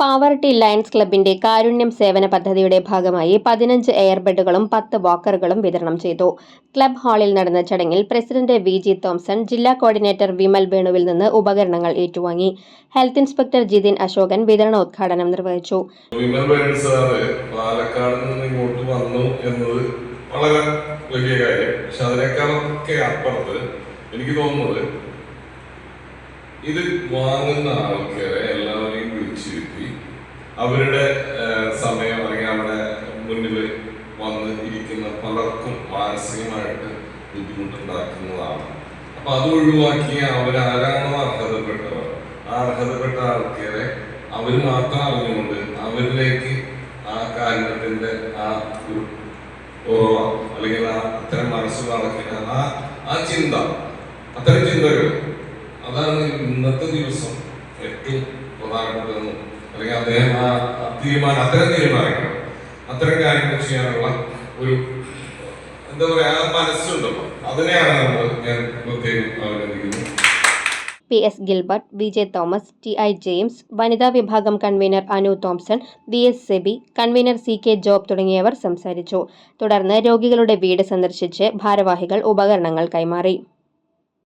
Pavaratty lions ക്ലബിന്റെ കാരുണ്യം സേവന പദ്ധതിയുടെ ഭാഗമായി പതിനഞ്ച് എയർ ബെഡുകളും പത്ത് വാക്കറുകളും വിതരണം ചെയ്തു. ക്ലബ് ഹാളിൽ നടന്ന ചടങ്ങിൽ പ്രസിഡന്റ് വി ജി തോംസൺ ജില്ലാ കോർഡിനേറ്റർ വിമൽ വേണുവിൽ നിന്ന് ഉപകരണങ്ങൾ ഏറ്റുവാങ്ങി. ഹെൽത്ത് ഇൻസ്പെക്ടർ ജിതിൻ അശോകൻ വിതരണോദ്ഘാടനം നിർവഹിച്ചു. വിമൽ പാലക്കാട് നിന്ന് ഇങ്ങോട്ട് വന്നു വളരെ വലിയ എനിക്ക് തോന്നുന്നത് ഇത് വാങ്ങുന്ന ആൾക്കാരെ എല്ലാവരെയും അവരുടെ സമയം അല്ലെങ്കിൽ നമ്മുടെ മുന്നിൽ വന്ന് ഇരിക്കുന്ന പലർക്കും മാനസികമായിട്ട് ബുദ്ധിമുട്ടുണ്ടാക്കുന്നതാണ്. അപ്പൊ അത് ഒഴിവാക്കി അവരാരാണോ അർഹതപ്പെട്ടവർ. ആ അർഹതപ്പെട്ട ആൾക്കാരെ അവർ മാത്രം അറിഞ്ഞുകൊണ്ട് അവരിലേക്ക് ആ കാരണത്തിന്റെ ആ ഓർവ അല്ലെങ്കിൽ ആ അത്തരം മനസ്സ് നടക്കുന്ന ആ ആ ചിന്ത അത്തരം ചിന്തകൾ അതാണ് ഇന്നത്തെ ദിവസം ഏറ്റവും പ്രധാനപ്പെട്ടതെന്നും അല്ലെങ്കിൽ അദ്ദേഹം ആ തീരുമാനം അത്തരം തീരുമാനങ്ങൾ അത്തരം കാര്യങ്ങൾ ചെയ്യാനുള്ള ഒരു എന്താ പറയാ ആ മനസ്സുണ്ടല്ലോ. അതിനെയാണ് നമ്മൾ ഞാൻ പ്രത്യേകം അവലംബിക്കുന്നത്. P S Gilbert V J Thomas T I James വനിതാ വിഭാഗം convener Anu Thomson V S Sebi convener C K Job തുടങ്ങിയവർ സംസാരിച്ചു. തുടർന്ന് രോഗികളുടെ വീട് സന്ദർശിച്ച് ഭാരവാഹികൾ ഉപകരണങ്ങൾ കൈമാറി.